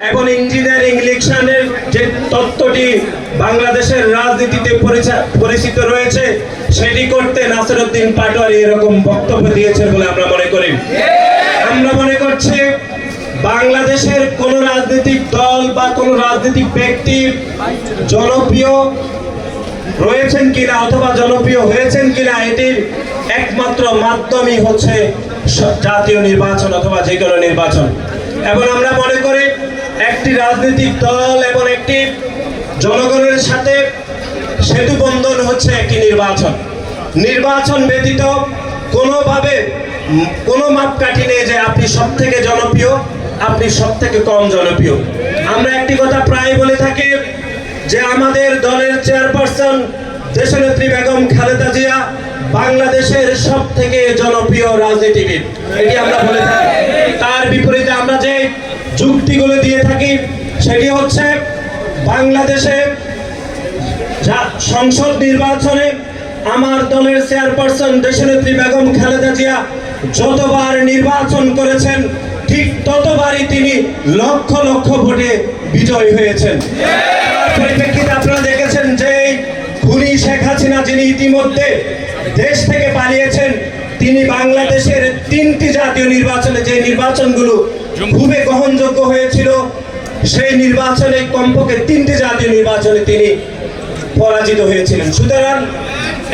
এবং ইঞ্জিনিয়ারিং ইলেকশনের যে তত্ত্বটি বাংলাদেশের রাজনীতিতে পরিচিত রয়েছে, সেটি করতে নাসিরউদ্দিন পাটোয়ারি এরকম বক্তব্য দিয়েছেন বলে আমরা মনে করি। আমরা মনে করছি বাংলাদেশের কোন রাজনৈতিক দল বা কোন রাজনৈতিক ব্যক্তি জনপ্রিয় রয়েছেন কিনা অথবা জনপ্রিয় হয়েছেন কিনা, এটির একমাত্র মাধ্যমই হচ্ছে জাতীয় নির্বাচন অথবা যে কোনো নির্বাচন। এবং আমরা মনে করি একটি রাজনৈতিক দল এবং একটি জনগণের সাথে সেতু বন্ধন হচ্ছে একটি নির্বাচন। নির্বাচন ব্যতীত কোনোভাবে কোনো মাপকাঠি নেই যে আপনি সব থেকে জনপ্রিয়, আপনি সব থেকে কম জনপ্রিয়। আমরা একটি কথা প্রায় বলে থাকি যে আমাদের দলের চেয়ারপারসন দেশনেত্রী বেগম খালেদা জিয়া বাংলাদেশের সব থেকে জনপ্রিয় রাজনীতিবিদ। এটি আমরা বলে থাকি। তার বিপরীতে আমরা যে যুক্তিগুলো দিয়ে থাকি, সেটি হচ্ছে বাংলাদেশে সংসদ নির্বাচনে আমার দলের চেয়ারপারসন দেশনেত্রী বেগম খালেদা জিয়া যতবার নির্বাচন করেছেন, ঠিক ততবারই তিনি লক্ষ লক্ষ ভোটে বিজয়ী হয়েছেন। পরিপ্রেক্ষিতে আপনারা দেখেছেন যে খুনি শেখ হাসিনা যিনি ইতিমধ্যে দেশ থেকে পালিয়েছেন, তিনি বাংলাদেশের তিনটি জাতীয় নির্বাচনে যে নির্বাচনগুলো খুবই গ্রহণযোগ্য হয়েছিল। সেই নির্বাচনে কমপক্ষে তিনটি জাতীয় নির্বাচনে তিনি পরাজিত হয়েছিলেন। সুতরাং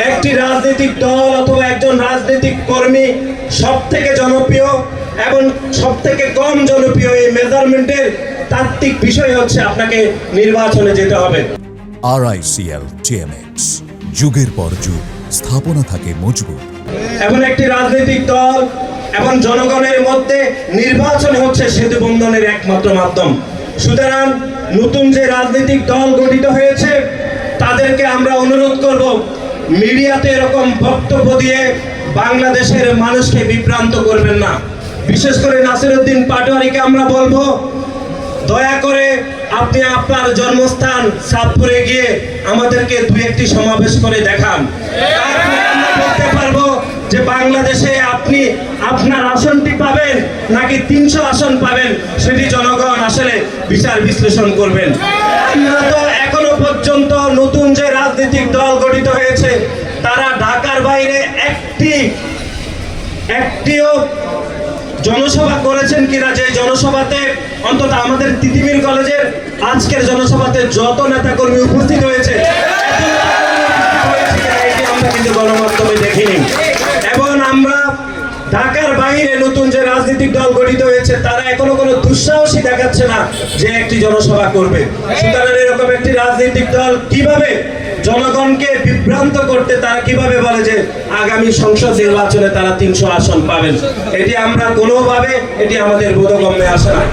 একটি রাজনৈতিক দল অথবা একজন রাজনৈতিক কর্মী সব থেকে জনপ্রিয় এবং সব থেকে কম জনপ্রিয় এই মেজারমেন্টের তাত্ত্বিক বিষয় হচ্ছে আপনাকে নির্বাচনে যেতে হবে। আরআইসিএল টিএমএক্স যুগের পর যুগ স্থাপনা থাকে মজবুত। এবং একটি রাজনৈতিক দল এবং জনগণের মধ্যে নির্বাচন হচ্ছে সেতু বন্ধনের একমাত্র মাধ্যম। সুতরাং নতুন যে রাজনৈতিক দল গঠিত হয়েছে, তাদেরকে আমরা অনুরোধ করব, মিডিয়াতে এরকম বক্তব্য দিয়ে বাংলাদেশের মানুষকে বিভ্রান্ত করবেন না। বিশেষ করে নাসিরউদ্দিন পাটোয়ারিকে আমরা বলব, দয়া করে আপনি আপনার জন্মস্থান সাতপুরে গিয়ে আমাদেরকে দু একটি সমাবেশ করে দেখান। যে বাংলাদেশে আপনি আপনার আসনটি পাবেন নাকি তিনশো আসন পাবেন সেটি জনগণ আসলে বিচার বিশ্লেষণ করবেন। আমরা তো এখনও পর্যন্ত নতুন যে রাজনৈতিক দল গঠিত হয়েছে, তারা ঢাকার বাইরে একটি, একটিও জনসভা করেছেন কিনা যে জনসভাতে অন্তত আমাদের তিতিমির কলেজের আজকের জনসভাতে যত নেতাকর্মী উপস্থিত হয়েছে রাজনৈতিক দল গঠিত হয়েছে, তারা এখনও কোনো দুঃসাহসী দেখাচ্ছে না যে একটি জনসভা করবে। সুতরাং এরকম একটি রাজনৈতিক দল কীভাবে জনগণকে বিভ্রান্ত করতে তারা কীভাবে বলে যে আগামী সংসদ নির্বাচনে তারা তিনশো আসন পাবেন? এটি আমরা কোনোভাবে, এটি আমাদের বোধগম্যে আসে না।